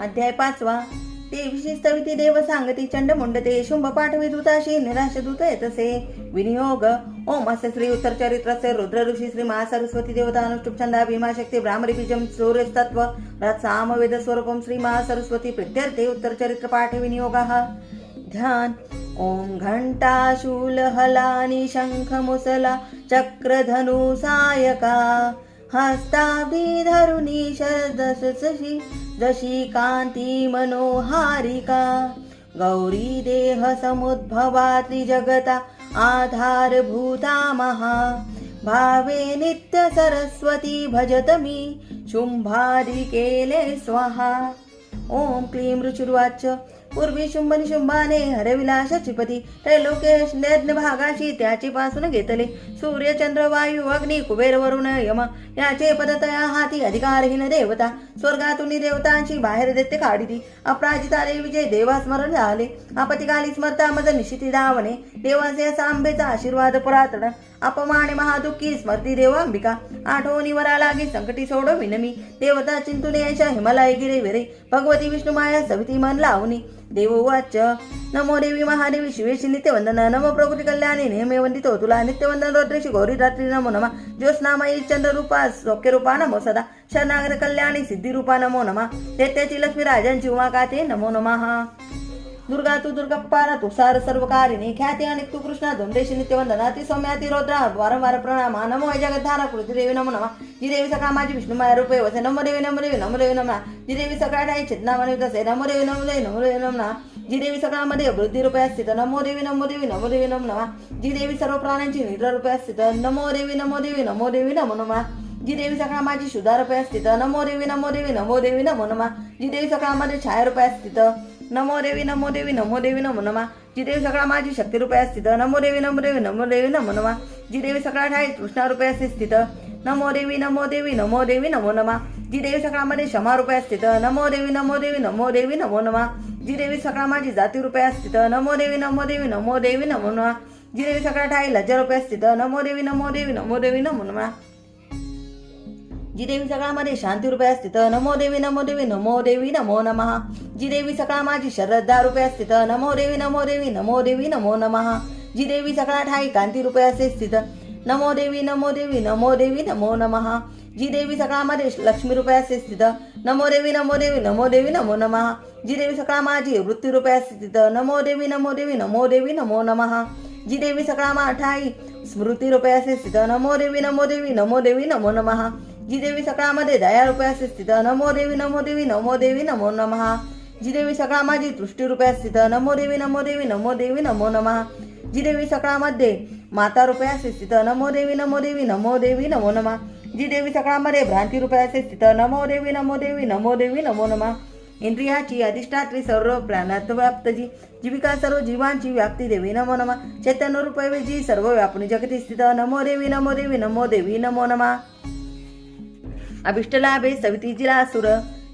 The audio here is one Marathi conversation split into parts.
अध्याय पाचवा. ते विशिष्ट विधी देव सांगती चंड मुंडते शुंभ पाठवी दूताशी निराश दूत येतसे. विनियोग ओम असे श्री उत्तर चरित्रस्य रुद्र ऋषी श्री महासरस्वती देवता अनुष्टुप छंदा भीमा शक्ती ब्राह्मरी बीजम सूर्यस्तत्व रथ सामवेद स्वरूपम श्री महासरस्वती प्रित्यर्थे उत्तर चरित्र पाठ विनियोग. ध्यान ओम घंटा शूल हलानी शंख मुसला चक्रधनु सायका हस्ताब्दी धरुणी शरदशी जशी कांती मनोहारिका. गौरी देह समुद्भवा त्रिजगता आधारभूता महा. भावे नित्य सरस्वती भजत मी शुंभारी केले स्वाहा. ओम क्लीं ऋचुर्वाच पूर्वी शुंभ निशुंभाने हरविला शचिपती त्रैलोकेश यज्ञ भागाशी त्याचे पासून घेतले. सूर्य चंद्र वायू अग्नी कुबेर वरुण यम याचे पदतया हाती अधिकारहीन देवता. स्वर्गातून देवतांची बाहेर देते काढिती. अपराजिता विजय देवास्मरण झाले. आपतिकाली स्मरता मज निशिती धावणे. देवाचे सांबेचा आशीर्वाद परातण. अपमाने महादुःखी स्मरती देव अंबिका आठवणी वरा लागी संकटी सोडो विनमी देवता चिंतुने यशा हिमालय गिरे विरे भगवती विष्णू माया सविती मन लावणी देव उवाच नमो देवी महादेवी शिवेशी नित्यवंदन नमो प्रकृती कल्याणी नेहमी वंदितो तुला नित्यवंदन रोद्रेशी गौरी रात्री नमो नमा ज्योत्स्नामयी चंद्र रूपा सौख्य रूपा नमो सदा शरणागर कल्याणी सिद्धी रूपा नमो नमा त्याची लक्ष्मी राजांची उमा काते नमो नमः दुर्गा तू दुर्गा पारा तू सार सर्व कारिणी ख्याती आणि तू कृष्णा धोंडेशी नित्यवंदना ती सौम्याती रोद्रा वारंवार प्रणाम नमो जय जगद्धारा कृती देवी नमो नमा जी देवी सकाळ माझी विष्णू माया रूपे वसे नमो देवी नमो देवी नमो देवी नमना जी देवी सकाळ ठाई चेतना म्हणे तसे नमो देवी नमो देवी नमो देवी नमना जी देवी सकाळमध्ये वृद्धी रूपे असते नमो देवी नमो देवी नमो देवी नमो नमा जी देवी सर्व प्राण्यांची निद्रा रूपे असते नमो देवी नमो देवी नमो देवी नमो नमा जी देवी सकाळ माझी शुद्धा रूपे असते नमो देवी नमो देवी नमो देवी नमो नमा जी देवी सकाळमध्ये छाया रूपे असते नमो देवी नमो देवी नमो देवी नमो नमा जी देवी सकाळ माझी शक्ती रूपे स्थित नमो देवी नमो देवी नमो देवी नमो नमा जी देवी सगळा ठाई कृष्णा रूपे असते स्थित नमो देवी नमो देवी नमो देवी नमो नमा जी देवी सकाळमध्ये क्षमा रूपे स्थित नमो देवी नमो देवी नमो देवी नमो नमा जी देवी सकाळ माझी जाती रूपे स्थित नमो देवी नमो देवी नमो देवी नमो नमा जी देवी सगळा ठाई लज्जा रूपे स्थित नमो देवी नमो देवी नमो देवी नमो नमा जी देवी सकाळमध्ये शांती रूपे असते नमो देवी नमो देवी नमो देवी नमो नमः जी देवी सकाळ माझी श्रद्धा रूपे असते नमो देवी नमो देवी नमो देवी नमो नमः जी देवी सकाळ ठाई कांती रूपे असते स्थित नमो देवी नमो देवी नमो देवी नमो नमः जी देवी सकाळमध्ये लक्ष्मी रूपे असते स्थित नमो देवी नमो देवी नमो देवी नमो नमः जी देवी सकाळ माझी वृत्ती रूपे असते स्थित नमो देवी नमो देवी नमो देवी नमो नमः जी देवी सकाळ मा ठाई स्मृती रूपे असते स्थित नमो देवी नमो देवी नमो देवी नमो नमः जी देवी सकाळमध्ये दया रूपे स्थित नमो देवी नमो देवी नमो देवी नमो नमः जी देवी सकाळ माझी दृष्टी स्थित नमो देवी नमो देवी नमो देवी नमो नमः जी देवी सकाळमध्ये माता रूपे स्थित नमो देवी नमो देवी नमो देवी नमो नमः जी देवी सकाळमध्ये भ्रांती रूपे स्थित नमो देवी नमो देवी नमो देवी नमो नमः इंद्रियाची अधिष्ठात्री सर्व प्राणात व्याप्त जी जीविका सर्व जीवांची व्याप्ती देवी नमो नमा चैतन्य रूपे जी सर्व व्यापणी जगती स्थित नमो देवी नमो देवी नमो देवी नमो नमा अभिष्टलाभे सवितीजिला सुर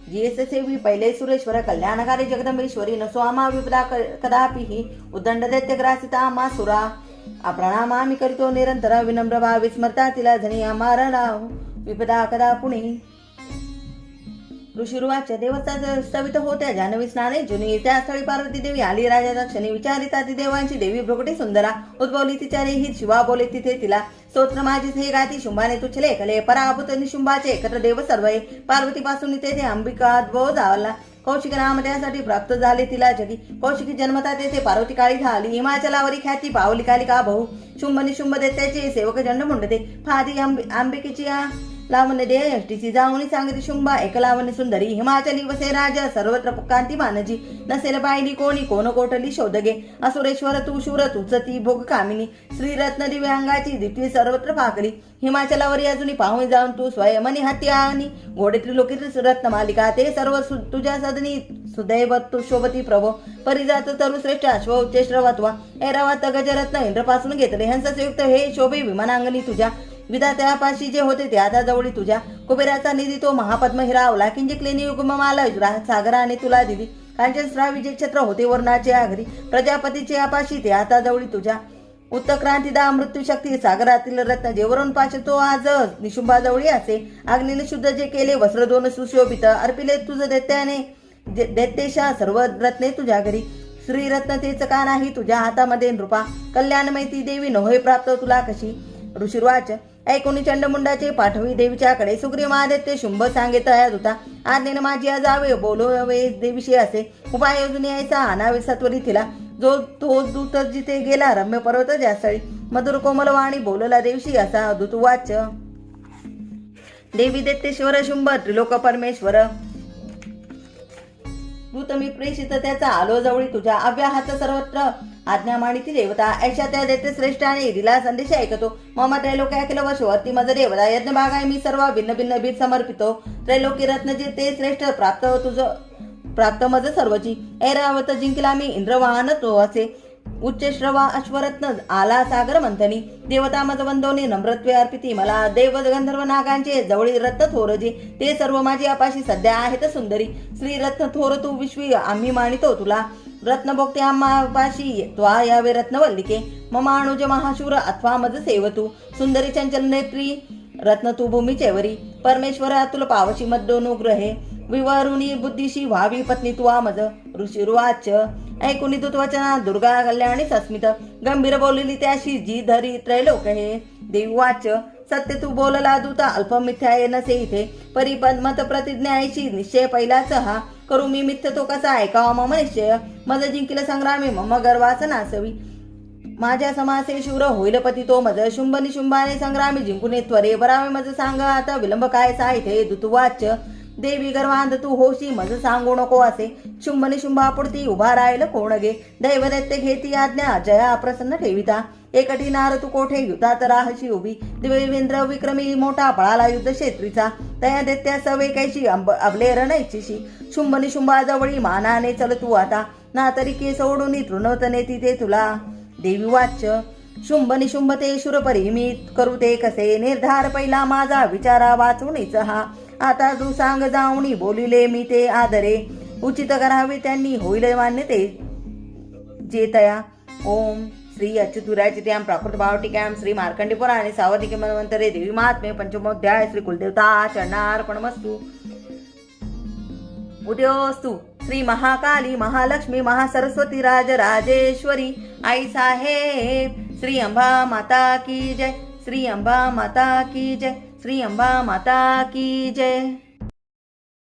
जी पहिले सुरेश्वर कल्याणकारी जगदंबेश्वरी नसो आमा विपदा क- कदापि हि उद्दंड दैत्य ग्रासिता आमा सुरा। अप्रणामामी करितो निरंतर विनम्र भावी स्मरता तिला धनी आमारा विपदा कदा पुणे? ऋषिरुवाच्या देवता स्थवित होत्या. जान्हवी स्नाने जुनी त्या स्थळी पार्वती देवी आली राजाचा क्षणी विचारिता ती देवांची देवी भ्रुकटी सुंदरा. उद्भवली तिच्या रे ही शिवा बोले तिथे तिला. स्तोत्र माझी हे गाती शुंभाने तुछले कले पराभूत निशुंभाचे एकत्र देव सर्वये. पार्वती पासून तेथे अंबिका उद्भव झाला कौशिक नाम त्यासाठी प्राप्त झाले तिला जगी. कौशिकी जन्मता तेथे पार्वती काळी झाली. हिमाचलावरी ख्याती पावली कालिका भाऊ शुंभ निशुंभ देत्याचे सेवक जंड मुंडते. फादी आंबे आंबिकेची लावण्य देह यष्टीची जाऊनी सांगती शुंभा एक लावण्य सुंदरी हिमाचली वसे राजा सर्वत्र कांती मानजी. नसेल पाहिली कोणी कोण कोटली शोधगे. असुरेश्वर तू शूर तुझ ती भोग कामिनी. श्रीरत्न दिव्यांगाची दिप्ती सर्वत्र फाकली हिमाचलावरी अजूनही पाहून जाऊन तू स्वयमनी हत्या आणि घोडे त्रिलोकी रत्न मालिका ते सर्व सु- तुझ्या सदनी. सुदैव तू शोभती प्रभो. परिजात तरुश्रेष्ठ अश्व उच्च श्रवत्वा ऐरावत गजरत्न इंद्रपासून घेतले हंसयुक्त हे शोभे विमानांगणी तुझ्या. विधात्यापाशी जे होते ते आता जवळी तुझ्या. कुबेराचा निधी तो महापद्म हिरावला किंजिकलेनी युगमाला सागराने तुला दिली कांचन विजय जे छत्र होते वर्णाचे आघरी प्रजापतीचे आपाशी ते आता जवळी तुझ्या. उत्तक्रांतीदा मृत्यू शक्ती सागरातील रत्न जेवरून वरून तो आज. निशुंभाजवळी असे. अग्नीने शुद्ध जे केले वस्त्र दोन सुशोभित अर्पिले तुझ दैत्याने. जे- दैत्येशा सर्व रत्ने तुझ्या घरी. श्रीरत्न तेच का नाही तुझ्या हातामध्ये नृपा. कल्याणमय ती देवी नव्हे प्राप्त तुला कशी. ऋषिर्वाच ऐकुनी चंडमुंडाचे पाठवी देवीच्याकडे सुग्री महादेत्य शुंभ तयार होता. आज्ञेने माझी जावे बोलवे देवीशी असे उपाय योजने यायचा आणावे सत्वरी तिला. जो तो दूत जिथे गेला रम्य पर्वत ज्यास्थळी मधुर कोमलवाणी बोलला देवशी असा दूतवाच देवी देतेश्वर शुंभ त्रिलोक परमेश्वर. दूत मी प्रेषित त्याचा आलो जवळी तुझ्या अव्याहात सर्वत्र. आज्ञा मानिती देवता ऐशा त्या देते श्रेष्ठ आणि दिला संदेश ऐकतो. मम त्रैलोक ऐकल वशवर्ती मज देवता यज्ञ भागाय मी सर्व भिन्न भिन्न बीत समर्पितो. त्रैलोकी रत्न जे ते श्रेष्ठ प्राप्त तुझं प्राप्त मज सर्वची. ऐरावत जिंकला मी इंद्रवाहन तो असे. उच्चश्रवा अश्वरत्न आला सागर मंथनी देवता मज नम्रत्वे अर्पिती मला देव गंधर्व नागांचे जवळी रत्न थोरजी ते सर्व माझी अपाशी सध्या आहेत सुंदरी. श्री रत्न थोर तू विश्वी आम्ही मानितो तुला. रत्न आम्हापाशी त्वा यावे रत्नवल्लिके. ममाणुज महाशूर अथवा मज सेवतू. सुंदरी चंचल नेत्री रत्न तू भूमीचे वरी परमेश्वर अतुल पावशी मद्दोनुग्रहे. विवरुणी बुद्धीशी व्हावी पत्नी तुवा मज ऋषिर्वाच ऐकुनी वचना दुर्गा कल्याणी सस्मित. गंभीर बोलली त्याशी जी धरी त्रैलोक. हे देववाच सत्य तू बोलला दूता अल्प मिथ्या नसे इथे परिपद्मत प्रतिज्ञायशी निश्चय पहिलाच हा. करू मी मिथ्य तो कसा ऐकावा मम निश्चय? मज जिंकिल संग्रामी मम गर्वाच नासवी माझ्या समासे शूर होईल पती तो मज. शुंभ निशुंभाने संग्रामी जिंकून त्वरे. बरावे मज सांग आता विलंब काय साहिते दुतुवाच. देवी गर्वांध तू होशी मज सांगू नको असे. शुंभने शुंभापुरती उभा राहिलं कोण गे दैवदैत्य घेती आज्ञा जया प्रसन्न ठेविता. एकटी नार तू कोठे युद्धात राहशी उभी. देवेंद्र विक्रमी मोठा पळाला युद्ध क्षेत्रीचा. तया दैत्या सवे कैशी अंब अबले रणैचीशी शुंभ शुंभाजवळी मानाने चल तू आता. ना तरी के सोडून तृणवतने तिथे तुला. देवी वाच्य शुंभ निशुंभ ते शुरपरी मी करू ते कसे? निर्धार पहिला माझा विचारा वाचूनीच हा आता तू सांग जाऊनी बोलिले मी ते आदरे. उचित करावे त्यांनी होईल मान्य ते जे तया ओम श्री अच्युतुराचित्याम प्राकृत भावटिकाम श्री मार्कंडी पुराणे सावधिक मनवंतरे देवी महात्मे पंचमोध्याय श्री कुलदेवता चरणार्पणमस्तु. उद्योस्तु श्री महाकाली महालक्ष्मी महासरस्वती राजराजेश्वरी. आई साहेब श्री अंबा माता की जय श्री अंबा माता की जय. श्री अंबा माता की जय।